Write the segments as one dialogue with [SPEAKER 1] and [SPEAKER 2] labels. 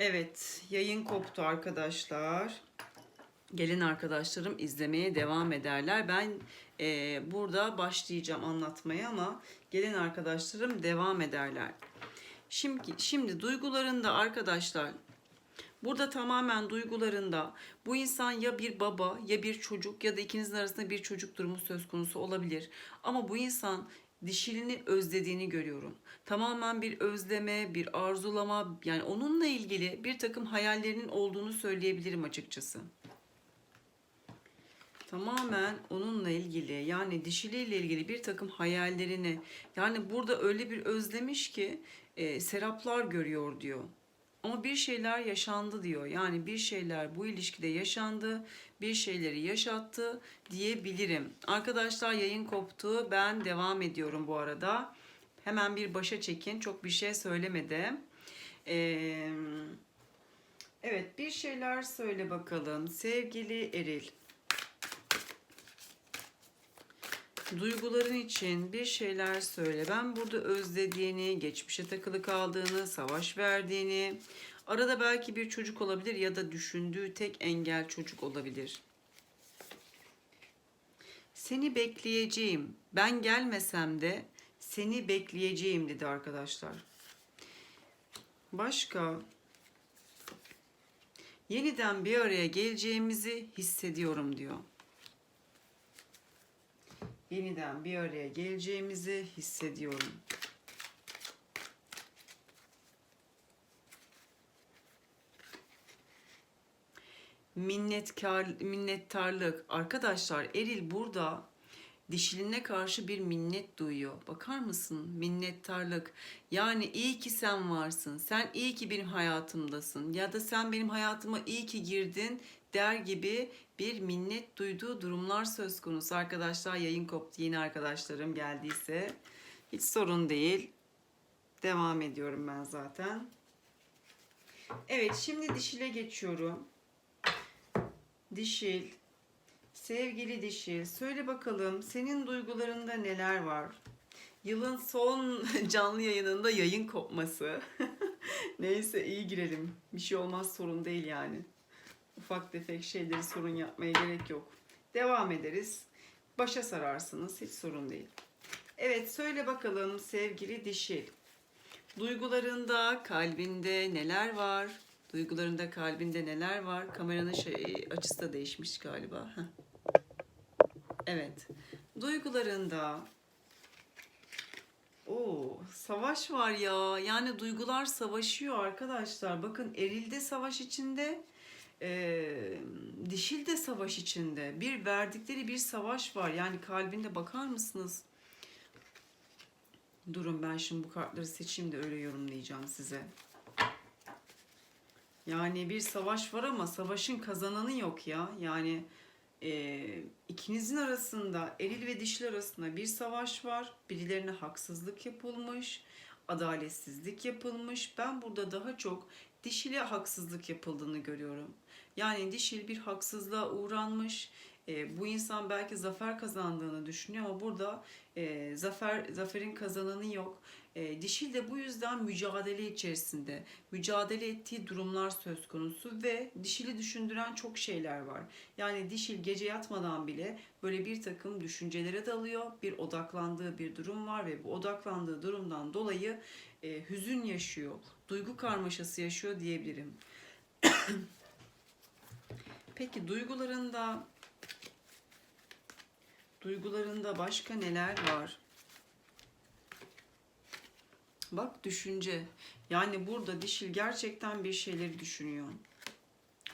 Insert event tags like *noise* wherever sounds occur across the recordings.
[SPEAKER 1] Evet, yayın koptu arkadaşlar. Gelin arkadaşlarım izlemeye devam ederler. Ben e, burada başlayacağım anlatmaya ama gelin arkadaşlarım devam ederler. Şimdi, şimdi duygularında arkadaşlar Burada tamamen duygularında bu insan ya bir baba ya bir çocuk ya da ikinizin arasında bir çocuk durumu söz konusu olabilir. Ama bu insan dişilini özlediğini görüyorum. Tamamen bir özleme, bir arzulama yani onunla ilgili bir takım hayallerinin olduğunu söyleyebilirim açıkçası. Tamamen onunla ilgili yani dişiliyle ilgili bir takım hayallerini yani burada öyle bir özlemiş ki e, seraplar görüyor diyor. Ama bir şeyler yaşandı diyor. Yani bir şeyler bu ilişkide yaşandı, bir şeyleri yaşattı diyebilirim. Arkadaşlar yayın koptu. Ben devam ediyorum bu arada. Hemen bir başa çekin. Çok bir şey söylemedim. Ee, evet bir şeyler söyle bakalım. Sevgili Eril. Duyguların için bir şeyler söyle. Ben burada özlediğini, geçmişe takılı kaldığını, savaş verdiğini, arada belki bir çocuk olabilir ya da düşündüğü tek engel çocuk olabilir. Seni bekleyeceğim. Ben gelmesem de seni bekleyeceğim dedi arkadaşlar. Başka yeniden bir araya geleceğimizi hissediyorum diyor yeniden bir araya geleceğimizi hissediyorum. Minnetkar, minnettarlık. Arkadaşlar Eril burada dişiline karşı bir minnet duyuyor. Bakar mısın? Minnettarlık. Yani iyi ki sen varsın. Sen iyi ki benim hayatımdasın. Ya da sen benim hayatıma iyi ki girdin der gibi bir minnet duyduğu durumlar söz konusu. Arkadaşlar yayın koptu. Yeni arkadaşlarım geldiyse hiç sorun değil. Devam ediyorum ben zaten. Evet şimdi dişile geçiyorum. Dişil, sevgili dişil söyle bakalım senin duygularında neler var? Yılın son *laughs* canlı yayınında yayın kopması. *laughs* Neyse iyi girelim. Bir şey olmaz sorun değil yani ufak tefek şeyleri sorun yapmaya gerek yok. Devam ederiz. Başa sararsınız hiç sorun değil. Evet söyle bakalım sevgili dişil. Duygularında, kalbinde neler var? Duygularında, kalbinde neler var? Kameranın şey, açısı da değişmiş galiba. Heh. Evet. Duygularında Oo, savaş var ya. Yani duygular savaşıyor arkadaşlar. Bakın erilde savaş içinde e, dişil de savaş içinde. Bir verdikleri bir savaş var. Yani kalbinde bakar mısınız? Durun ben şimdi bu kartları seçeyim de öyle yorumlayacağım size. Yani bir savaş var ama savaşın kazananı yok ya. Yani e, ikinizin arasında eril ve dişil arasında bir savaş var. Birilerine haksızlık yapılmış, adaletsizlik yapılmış. Ben burada daha çok dişile haksızlık yapıldığını görüyorum. Yani dişil bir haksızlığa uğranmış. E, bu insan belki zafer kazandığını düşünüyor ama burada e, zafer zaferin kazananı yok. E, dişil de bu yüzden mücadele içerisinde, mücadele ettiği durumlar söz konusu ve dişili düşündüren çok şeyler var. Yani dişil gece yatmadan bile böyle bir takım düşüncelere dalıyor, bir odaklandığı bir durum var ve bu odaklandığı durumdan dolayı e, hüzün yaşıyor, duygu karmaşası yaşıyor diyebilirim. *coughs* Peki duygularında duygularında başka neler var? Bak düşünce. Yani burada dişil gerçekten bir şeyleri düşünüyor.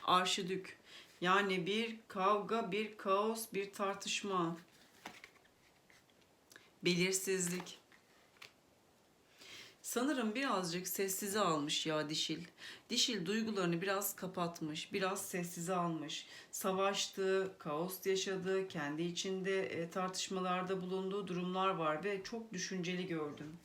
[SPEAKER 1] Arşidük. Yani bir kavga, bir kaos, bir tartışma. Belirsizlik. Sanırım birazcık sessize almış ya dişil. Dişil duygularını biraz kapatmış, biraz sessize almış. Savaştı, kaos yaşadı, kendi içinde e, tartışmalarda bulunduğu durumlar var ve çok düşünceli gördüm.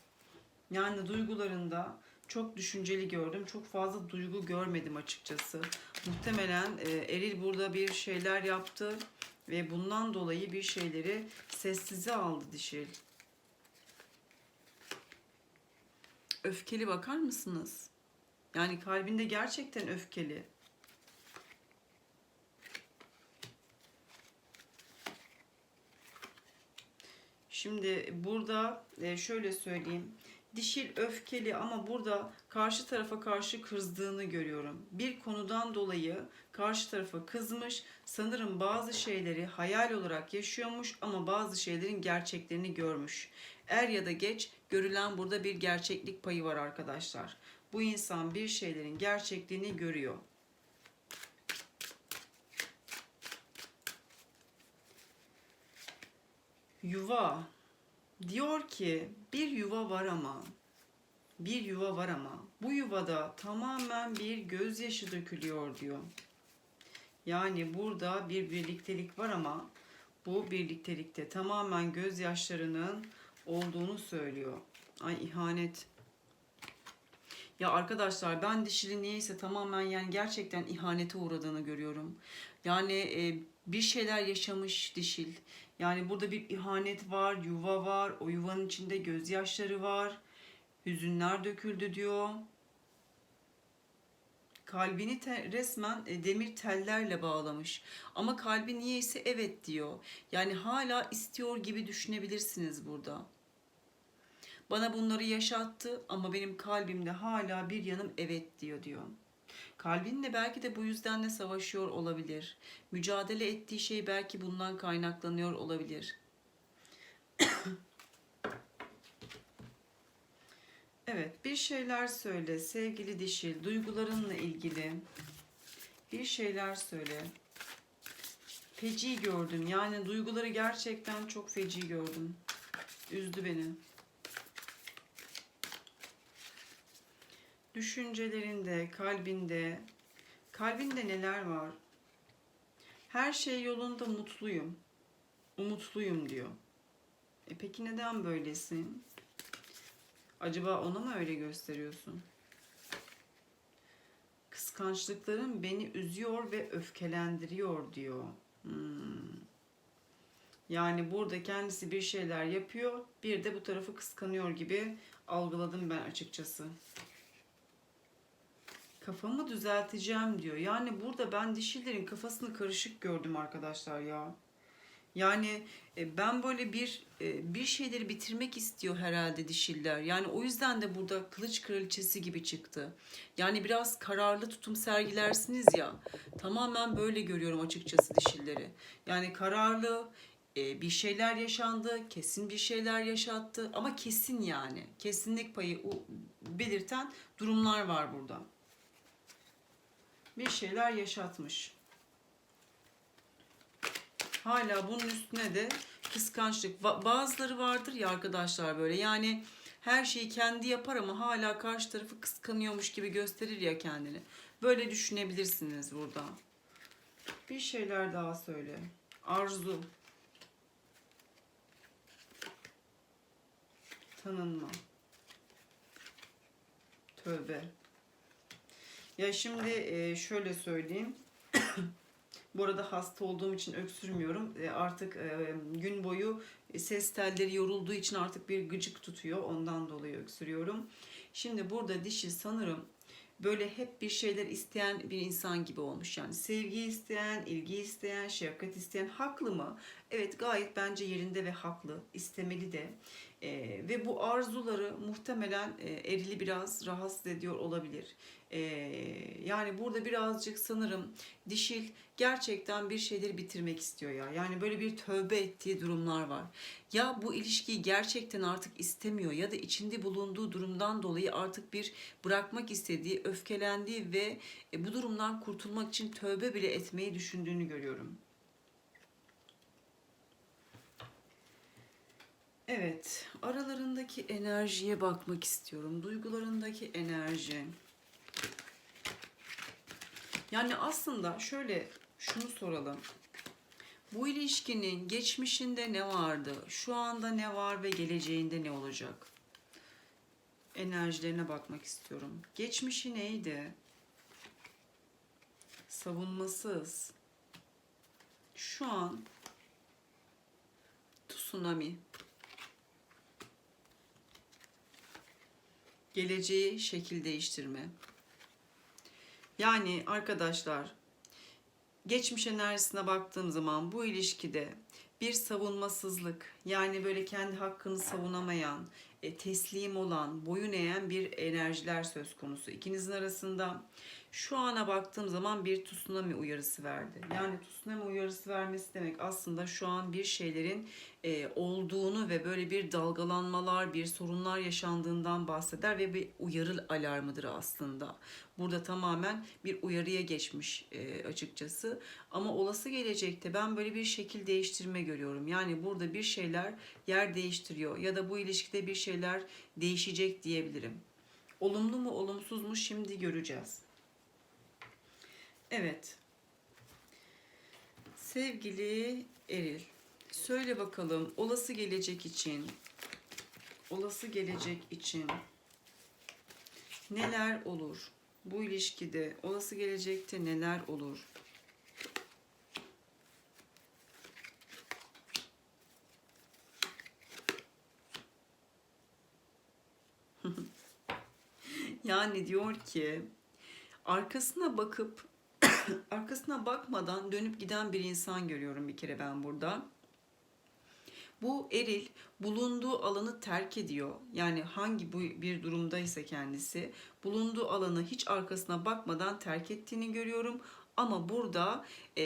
[SPEAKER 1] Yani duygularında çok düşünceli gördüm. Çok fazla duygu görmedim açıkçası. Muhtemelen e, Eril burada bir şeyler yaptı ve bundan dolayı bir şeyleri sessize aldı dişil. Öfkeli bakar mısınız? Yani kalbinde gerçekten öfkeli. Şimdi burada e, şöyle söyleyeyim. Dişil öfkeli ama burada karşı tarafa karşı kızdığını görüyorum. Bir konudan dolayı karşı tarafa kızmış. Sanırım bazı şeyleri hayal olarak yaşıyormuş ama bazı şeylerin gerçeklerini görmüş. Er ya da geç görülen burada bir gerçeklik payı var arkadaşlar. Bu insan bir şeylerin gerçekliğini görüyor. Yuva. Diyor ki bir yuva var ama bir yuva var ama bu yuvada tamamen bir gözyaşı dökülüyor diyor. Yani burada bir birliktelik var ama bu birliktelikte tamamen gözyaşlarının olduğunu söylüyor. Ay ihanet. Ya arkadaşlar ben dişili niyeyse tamamen yani gerçekten ihanete uğradığını görüyorum. Yani e, bir şeyler yaşamış dişil. Yani burada bir ihanet var, yuva var, o yuvanın içinde gözyaşları var. Hüzünler döküldü diyor. Kalbini te- resmen e, demir tellerle bağlamış. Ama kalbi niyeyse evet diyor. Yani hala istiyor gibi düşünebilirsiniz burada. Bana bunları yaşattı ama benim kalbimde hala bir yanım evet diyor diyor. Kalbinle belki de bu yüzden de savaşıyor olabilir. Mücadele ettiği şey belki bundan kaynaklanıyor olabilir. *coughs* evet, bir şeyler söyle sevgili dişil, duygularınla ilgili. Bir şeyler söyle. Feci gördüm. Yani duyguları gerçekten çok feci gördüm. Üzdü beni. Düşüncelerinde, kalbinde, kalbinde neler var? Her şey yolunda mutluyum. Umutluyum diyor. E peki neden böylesin? Acaba ona mı öyle gösteriyorsun? Kıskançlıkların beni üzüyor ve öfkelendiriyor diyor. Hmm. Yani burada kendisi bir şeyler yapıyor, bir de bu tarafı kıskanıyor gibi algıladım ben açıkçası kafamı düzelteceğim diyor. Yani burada ben dişilerin kafasını karışık gördüm arkadaşlar ya. Yani e, ben böyle bir e, bir şeyleri bitirmek istiyor herhalde dişiller. Yani o yüzden de burada kılıç kraliçesi gibi çıktı. Yani biraz kararlı tutum sergilersiniz ya. Tamamen böyle görüyorum açıkçası dişilleri. Yani kararlı e, bir şeyler yaşandı, kesin bir şeyler yaşattı ama kesin yani. Kesinlik payı belirten durumlar var burada bir şeyler yaşatmış. Hala bunun üstüne de kıskançlık. Bazıları vardır ya arkadaşlar böyle yani her şeyi kendi yapar ama hala karşı tarafı kıskanıyormuş gibi gösterir ya kendini. Böyle düşünebilirsiniz burada. Bir şeyler daha söyle. Arzu. Tanınma. Tövbe. Ya şimdi e, şöyle söyleyeyim. *coughs* Bu arada hasta olduğum için öksürmüyorum. E, artık e, gün boyu ses telleri yorulduğu için artık bir gıcık tutuyor. Ondan dolayı öksürüyorum. Şimdi burada dişi sanırım böyle hep bir şeyler isteyen bir insan gibi olmuş. Yani sevgi isteyen, ilgi isteyen, şefkat isteyen haklı mı? Evet gayet bence yerinde ve haklı. istemeli de. E, ve bu arzuları muhtemelen e, erili biraz rahatsız ediyor olabilir. E, yani burada birazcık sanırım dişil gerçekten bir şeyleri bitirmek istiyor ya. Yani böyle bir tövbe ettiği durumlar var. Ya bu ilişkiyi gerçekten artık istemiyor ya da içinde bulunduğu durumdan dolayı artık bir bırakmak istediği, öfkelendiği ve e, bu durumdan kurtulmak için tövbe bile etmeyi düşündüğünü görüyorum. Evet, aralarındaki enerjiye bakmak istiyorum. Duygularındaki enerji. Yani aslında şöyle şunu soralım. Bu ilişkinin geçmişinde ne vardı? Şu anda ne var ve geleceğinde ne olacak? Enerjilerine bakmak istiyorum. Geçmişi neydi? Savunmasız. Şu an tsunami. Geleceği şekil değiştirme. Yani arkadaşlar geçmiş enerjisine baktığım zaman bu ilişkide bir savunmasızlık yani böyle kendi hakkını savunamayan, e, teslim olan, boyun eğen bir enerjiler söz konusu. İkinizin arasında şu ana baktığım zaman bir tsunami uyarısı verdi. Yani tsunami uyarısı vermesi demek aslında şu an bir şeylerin e, olduğunu ve böyle bir dalgalanmalar, bir sorunlar yaşandığından bahseder ve bir uyarı alarmıdır aslında. Burada tamamen bir uyarıya geçmiş e, açıkçası. Ama olası gelecekte ben böyle bir şekil değiştirme görüyorum. Yani burada bir şeyler yer değiştiriyor ya da bu ilişkide bir şeyler değişecek diyebilirim. Olumlu mu olumsuz mu şimdi göreceğiz. Evet. Sevgili Eril, söyle bakalım olası gelecek için olası gelecek için neler olur? Bu ilişkide olası gelecekte neler olur? *laughs* yani diyor ki arkasına bakıp *coughs* arkasına bakmadan dönüp giden bir insan görüyorum bir kere ben burada. Bu eril bulunduğu alanı terk ediyor. Yani hangi bu bir durumdaysa kendisi bulunduğu alanı hiç arkasına bakmadan terk ettiğini görüyorum. Ama burada e,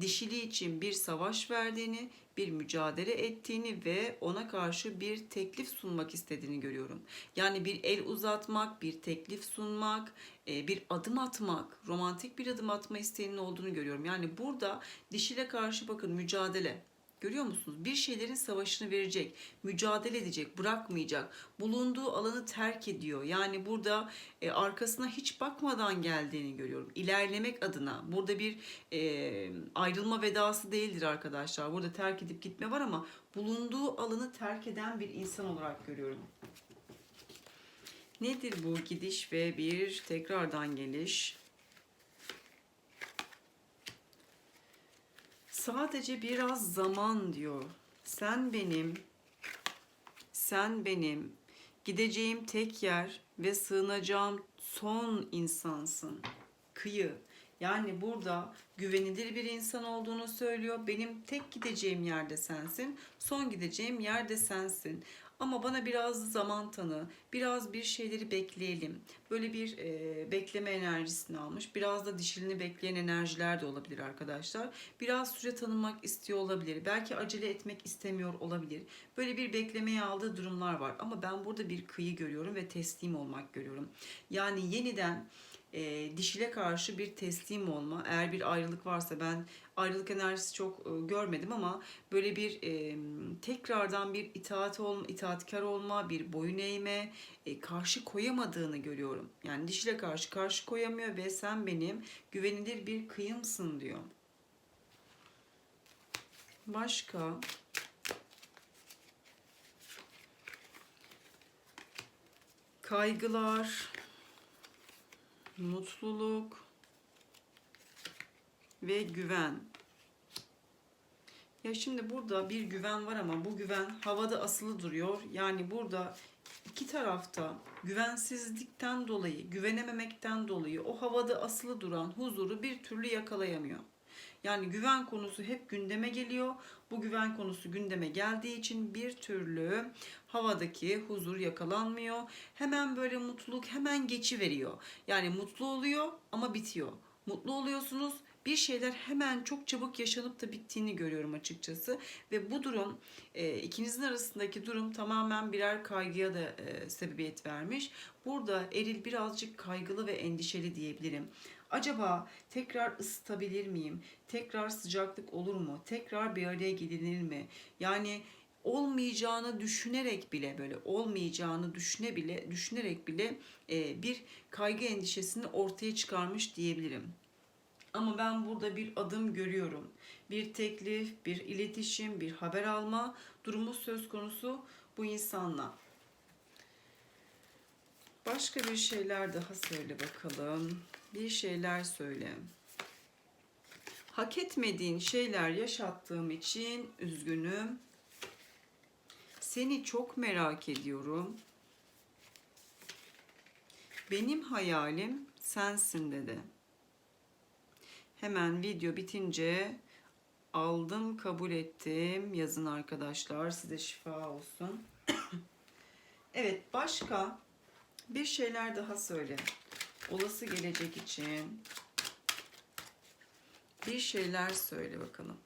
[SPEAKER 1] dişili için bir savaş verdiğini, bir mücadele ettiğini ve ona karşı bir teklif sunmak istediğini görüyorum. Yani bir el uzatmak, bir teklif sunmak, e, bir adım atmak, romantik bir adım atma isteğinin olduğunu görüyorum. Yani burada dişile karşı bakın mücadele. Görüyor musunuz? Bir şeylerin savaşını verecek, mücadele edecek, bırakmayacak. Bulunduğu alanı terk ediyor. Yani burada e, arkasına hiç bakmadan geldiğini görüyorum. İlerlemek adına. Burada bir e, ayrılma vedası değildir arkadaşlar. Burada terk edip gitme var ama bulunduğu alanı terk eden bir insan olarak görüyorum. Nedir bu gidiş ve bir tekrardan geliş? Sadece biraz zaman diyor. Sen benim, sen benim gideceğim tek yer ve sığınacağım son insansın. Kıyı. Yani burada güvenilir bir insan olduğunu söylüyor. Benim tek gideceğim yerde sensin. Son gideceğim yerde sensin. Ama bana biraz zaman tanı, biraz bir şeyleri bekleyelim. Böyle bir e, bekleme enerjisini almış. Biraz da dişilini bekleyen enerjiler de olabilir arkadaşlar. Biraz süre tanımak istiyor olabilir. Belki acele etmek istemiyor olabilir. Böyle bir beklemeye aldığı durumlar var. Ama ben burada bir kıyı görüyorum ve teslim olmak görüyorum. Yani yeniden e, dişile karşı bir teslim olma. Eğer bir ayrılık varsa ben ayrılık enerjisi çok e, görmedim ama böyle bir e, tekrardan bir itaat olma, itaatkar olma, bir boyun eğme, e, karşı koyamadığını görüyorum. Yani dişile karşı karşı koyamıyor ve sen benim güvenilir bir kıyımsın diyor. Başka kaygılar, mutluluk ve güven. Ya şimdi burada bir güven var ama bu güven havada asılı duruyor. Yani burada iki tarafta güvensizlikten dolayı, güvenememekten dolayı o havada asılı duran huzuru bir türlü yakalayamıyor. Yani güven konusu hep gündeme geliyor. Bu güven konusu gündeme geldiği için bir türlü havadaki huzur yakalanmıyor. Hemen böyle mutluluk hemen geçi veriyor. Yani mutlu oluyor ama bitiyor. Mutlu oluyorsunuz bir şeyler hemen çok çabuk yaşanıp da bittiğini görüyorum açıkçası. Ve bu durum e, ikinizin arasındaki durum tamamen birer kaygıya da e, sebebiyet vermiş. Burada Eril birazcık kaygılı ve endişeli diyebilirim. Acaba tekrar ısıtabilir miyim? Tekrar sıcaklık olur mu? Tekrar bir araya gelinir mi? Yani olmayacağını düşünerek bile böyle olmayacağını düşüne bile düşünerek bile e, bir kaygı endişesini ortaya çıkarmış diyebilirim. Ama ben burada bir adım görüyorum. Bir teklif, bir iletişim, bir haber alma durumu söz konusu bu insanla. Başka bir şeyler daha söyle bakalım. Bir şeyler söyle. Hak etmediğin şeyler yaşattığım için üzgünüm. Seni çok merak ediyorum. Benim hayalim sensin dedi. Hemen video bitince aldım, kabul ettim. Yazın arkadaşlar. Size şifa olsun. *coughs* evet, başka bir şeyler daha söyle. Olası gelecek için bir şeyler söyle bakalım.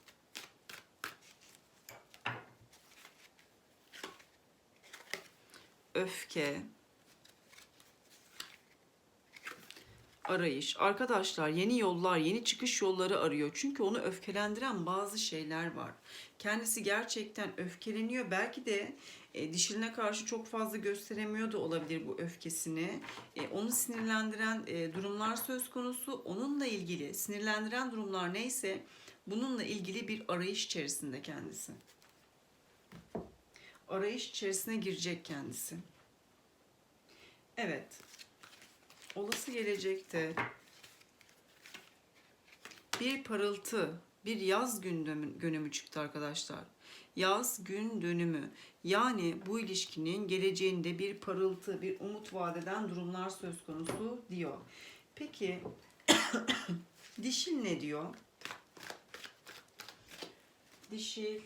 [SPEAKER 1] Öfke. Arayış. Arkadaşlar yeni yollar, yeni çıkış yolları arıyor. Çünkü onu öfkelendiren bazı şeyler var. Kendisi gerçekten öfkeleniyor. Belki de e, dişiline karşı çok fazla gösteremiyor da olabilir bu öfkesini. E, onu sinirlendiren e, durumlar söz konusu. Onunla ilgili sinirlendiren durumlar neyse bununla ilgili bir arayış içerisinde kendisi. Arayış içerisine girecek kendisi. Evet. Olası gelecekte bir parıltı, bir yaz gün dönümü, çıktı arkadaşlar. Yaz gün dönümü. Yani bu ilişkinin geleceğinde bir parıltı, bir umut vadeden durumlar söz konusu diyor. Peki *coughs* dişil ne diyor? Dişil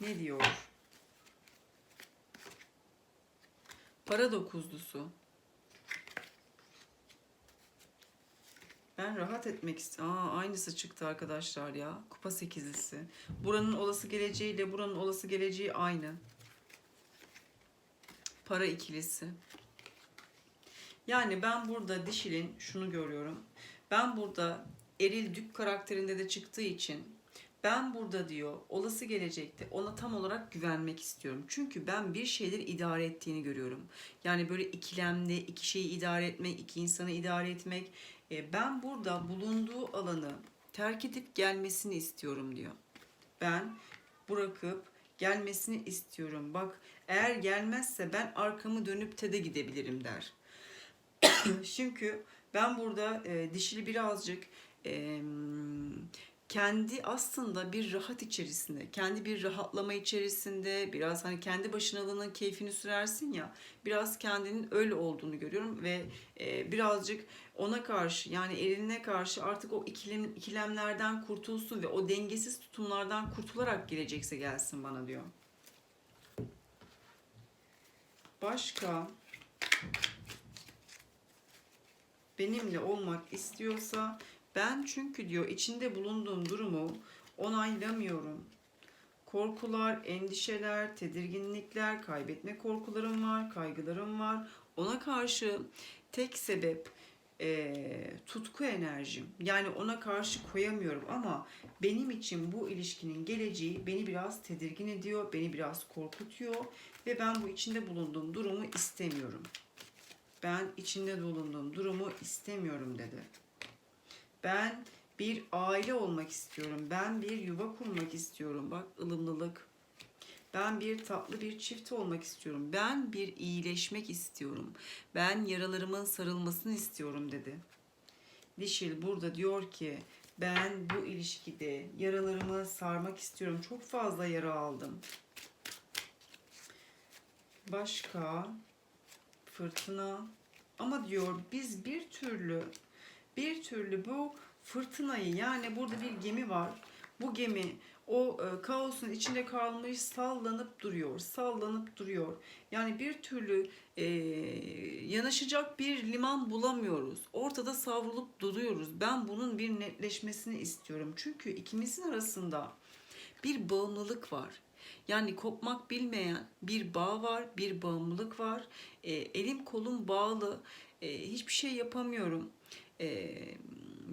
[SPEAKER 1] ne diyor? Para dokuzlusu. Ben rahat etmek istiyorum. Aa, aynısı çıktı arkadaşlar ya. Kupa sekizlisi. Buranın olası geleceğiyle buranın olası geleceği aynı. Para ikilisi. Yani ben burada dişilin şunu görüyorum. Ben burada eril dük karakterinde de çıktığı için ben burada diyor olası gelecekte ona tam olarak güvenmek istiyorum. Çünkü ben bir şeyleri idare ettiğini görüyorum. Yani böyle ikilemli iki şeyi idare etmek, iki insanı idare etmek. E, ben burada bulunduğu alanı terk edip gelmesini istiyorum diyor. Ben bırakıp gelmesini istiyorum. Bak eğer gelmezse ben arkamı dönüp de gidebilirim der. *coughs* Çünkü ben burada e, dişili birazcık e, kendi aslında bir rahat içerisinde, kendi bir rahatlama içerisinde, biraz hani kendi başınalığının keyfini sürersin ya, biraz kendinin öyle olduğunu görüyorum ve e, birazcık ona karşı yani eline karşı artık o ikilem, ikilemlerden kurtulsun ve o dengesiz tutumlardan kurtularak gelecekse gelsin bana diyor. Başka benimle olmak istiyorsa ben çünkü diyor içinde bulunduğum durumu onaylamıyorum. Korkular, endişeler, tedirginlikler, kaybetme korkularım var, kaygılarım var. Ona karşı tek sebep e, tutku enerjim. Yani ona karşı koyamıyorum ama benim için bu ilişkinin geleceği beni biraz tedirgin ediyor, beni biraz korkutuyor ve ben bu içinde bulunduğum durumu istemiyorum. Ben içinde bulunduğum durumu istemiyorum dedi. Ben bir aile olmak istiyorum. Ben bir yuva kurmak istiyorum. Bak ılımlılık. Ben bir tatlı bir çift olmak istiyorum. Ben bir iyileşmek istiyorum. Ben yaralarımın sarılmasını istiyorum dedi. Dişil burada diyor ki ben bu ilişkide yaralarımı sarmak istiyorum. Çok fazla yara aldım. Başka fırtına ama diyor biz bir türlü bir türlü bu fırtınayı yani burada bir gemi var. Bu gemi o e, kaosun içinde kalmış sallanıp duruyor, sallanıp duruyor. Yani bir türlü e, yanaşacak bir liman bulamıyoruz. Ortada savrulup duruyoruz. Ben bunun bir netleşmesini istiyorum. Çünkü ikimizin arasında bir bağımlılık var. Yani kopmak bilmeyen bir bağ var, bir bağımlılık var. E, elim kolum bağlı, e, hiçbir şey yapamıyorum e,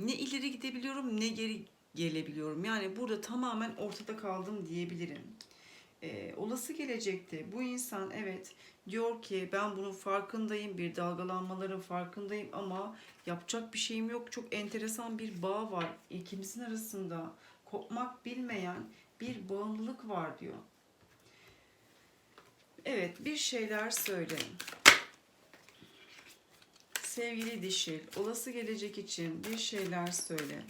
[SPEAKER 1] ne ileri gidebiliyorum ne geri gelebiliyorum. Yani burada tamamen ortada kaldım diyebilirim. E, olası gelecekte bu insan evet diyor ki ben bunun farkındayım bir dalgalanmaların farkındayım ama yapacak bir şeyim yok. Çok enteresan bir bağ var ikimizin arasında kopmak bilmeyen bir bağımlılık var diyor. Evet bir şeyler söyle. Sevgili dişil, olası gelecek için bir şeyler söyle.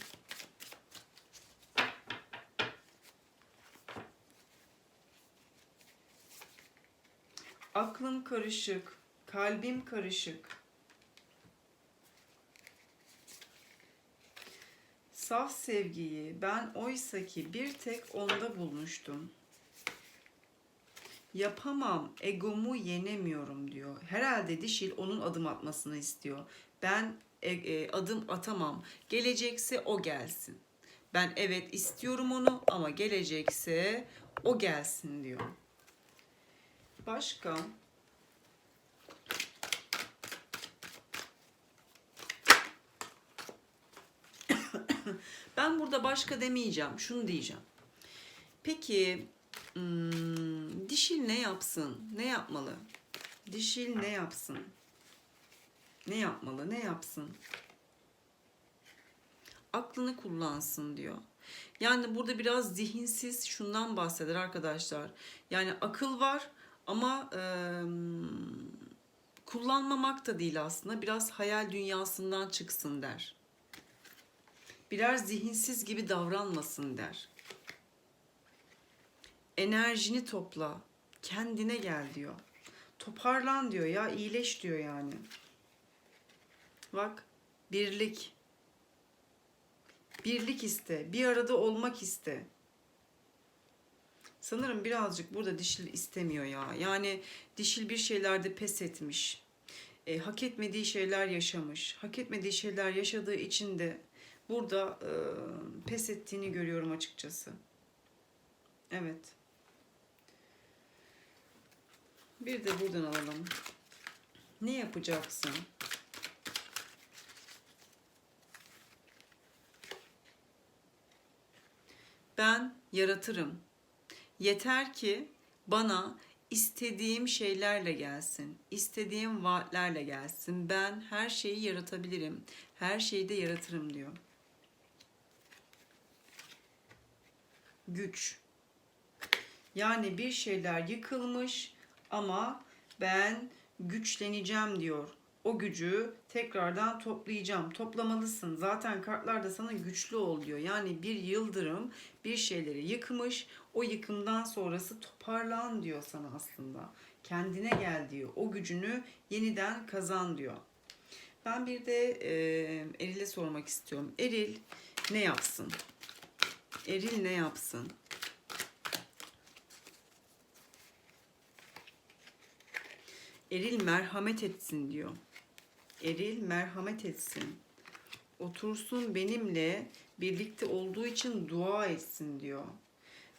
[SPEAKER 1] Kafam karışık, kalbim karışık. Saf sevgiyi ben oysaki bir tek onda bulmuştum. Yapamam, egomu yenemiyorum diyor. Herhalde dişil onun adım atmasını istiyor. Ben e, e, adım atamam. Gelecekse o gelsin. Ben evet istiyorum onu ama gelecekse o gelsin diyor. Başka? ben burada başka demeyeceğim. Şunu diyeceğim. Peki hmm, dişil ne yapsın? Ne yapmalı? Dişil ne yapsın? Ne yapmalı? Ne yapsın? Aklını kullansın diyor. Yani burada biraz zihinsiz şundan bahseder arkadaşlar. Yani akıl var ama e, kullanmamak da değil aslında. Biraz hayal dünyasından çıksın der. Biraz zihinsiz gibi davranmasın der. Enerjini topla. Kendine gel diyor. Toparlan diyor ya iyileş diyor yani. Bak birlik. Birlik iste. Bir arada olmak iste. Sanırım birazcık burada dişil istemiyor ya. Yani dişil bir şeylerde pes etmiş. E, hak etmediği şeyler yaşamış. Hak etmediği şeyler yaşadığı için de burada e, pes ettiğini görüyorum açıkçası. Evet. Bir de buradan alalım. Ne yapacaksın? Ben yaratırım. Yeter ki bana istediğim şeylerle gelsin. istediğim vaatlerle gelsin. Ben her şeyi yaratabilirim. Her şeyi de yaratırım diyor. Güç. Yani bir şeyler yıkılmış ama ben güçleneceğim diyor. O gücü tekrardan toplayacağım. Toplamalısın. Zaten kartlar da sana güçlü ol diyor. Yani bir yıldırım bir şeyleri yıkmış. O yıkımdan sonrası toparlan diyor sana aslında. Kendine gel diyor. O gücünü yeniden kazan diyor. Ben bir de e, Eril'e sormak istiyorum. Eril ne yapsın? Eril ne yapsın? Eril merhamet etsin diyor. Eril merhamet etsin. Otursun benimle birlikte olduğu için dua etsin diyor.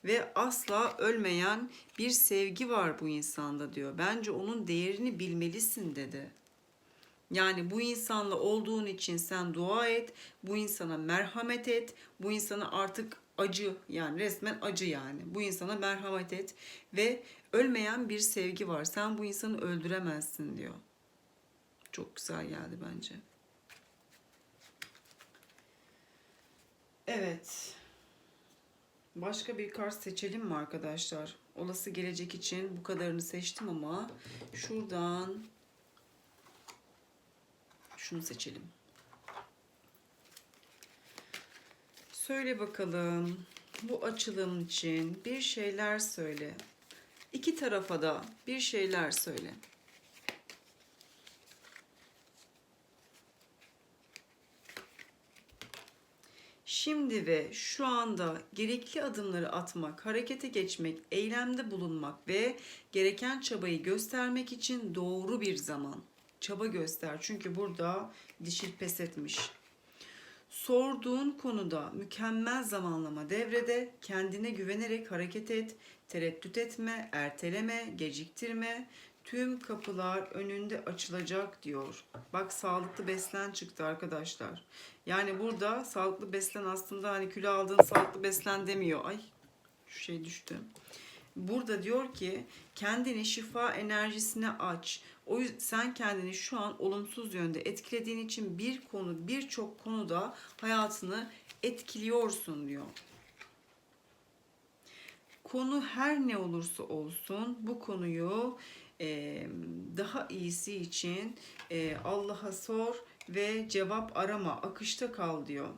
[SPEAKER 1] Ve asla ölmeyen bir sevgi var bu insanda diyor. Bence onun değerini bilmelisin dedi. Yani bu insanla olduğun için sen dua et, bu insana merhamet et, bu insana artık acı yani resmen acı yani. Bu insana merhamet et ve ölmeyen bir sevgi var. Sen bu insanı öldüremezsin diyor. Çok güzel geldi bence. Evet. Başka bir kart seçelim mi arkadaşlar? Olası gelecek için bu kadarını seçtim ama şuradan şunu seçelim. Söyle bakalım bu açılım için bir şeyler söyle. İki tarafa da bir şeyler söyle. Şimdi ve şu anda gerekli adımları atmak, harekete geçmek, eylemde bulunmak ve gereken çabayı göstermek için doğru bir zaman. Çaba göster. Çünkü burada dişil pes etmiş. Sorduğun konuda mükemmel zamanlama devrede kendine güvenerek hareket et, tereddüt etme, erteleme, geciktirme. Tüm kapılar önünde açılacak diyor. Bak sağlıklı beslen çıktı arkadaşlar. Yani burada sağlıklı beslen aslında hani kilo aldığın sağlıklı beslen demiyor. Ay şu şey düştü. Burada diyor ki kendini şifa enerjisine aç. O yüzden sen kendini şu an olumsuz yönde etkilediğin için bir konu birçok konuda hayatını etkiliyorsun diyor. Konu her ne olursa olsun bu konuyu e, daha iyisi için e, Allah'a sor ve cevap arama, akışta kal diyor.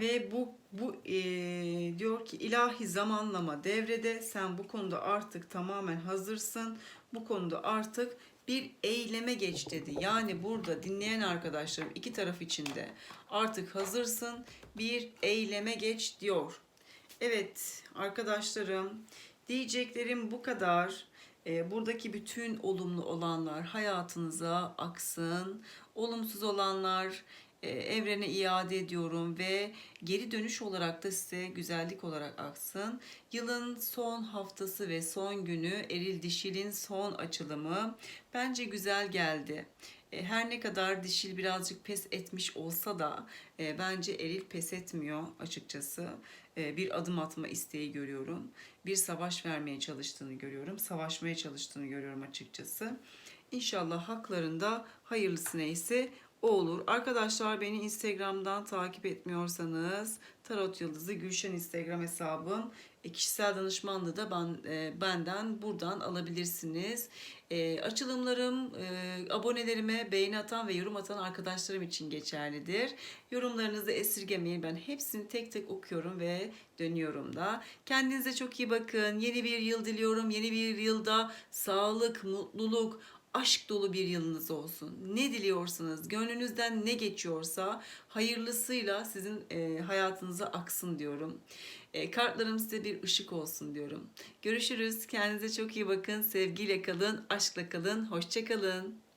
[SPEAKER 1] Ve bu bu eee, diyor ki ilahi zamanlama devrede sen bu konuda artık tamamen hazırsın. Bu konuda artık bir eyleme geç dedi. Yani burada dinleyen arkadaşlarım iki taraf içinde artık hazırsın bir eyleme geç diyor. Evet arkadaşlarım diyeceklerim bu kadar. Ee, buradaki bütün olumlu olanlar hayatınıza aksın. Olumsuz olanlar e, evrene iade ediyorum ve geri dönüş olarak da size güzellik olarak aksın. Yılın son haftası ve son günü eril dişilin son açılımı bence güzel geldi. E, Her ne kadar dişil birazcık pes etmiş olsa da e, bence eril pes etmiyor açıkçası. E, bir adım atma isteği görüyorum. Bir savaş vermeye çalıştığını görüyorum. Savaşmaya çalıştığını görüyorum açıkçası. İnşallah haklarında hayırlısı neyse olur. Arkadaşlar beni Instagram'dan takip etmiyorsanız Tarot Yıldızı Gülşen Instagram hesabım. E, kişisel danışmanlığı da ben, e, benden buradan alabilirsiniz. E, açılımlarım e, abonelerime beğeni atan ve yorum atan arkadaşlarım için geçerlidir. Yorumlarınızı esirgemeyin. Ben hepsini tek tek okuyorum ve dönüyorum da. Kendinize çok iyi bakın. Yeni bir yıl diliyorum. Yeni bir yılda sağlık, mutluluk, aşk dolu bir yılınız olsun. Ne diliyorsanız, gönlünüzden ne geçiyorsa hayırlısıyla sizin e, hayatınıza aksın diyorum. E, kartlarım size bir ışık olsun diyorum. Görüşürüz. Kendinize çok iyi bakın. Sevgiyle kalın, aşkla kalın. Hoşça kalın.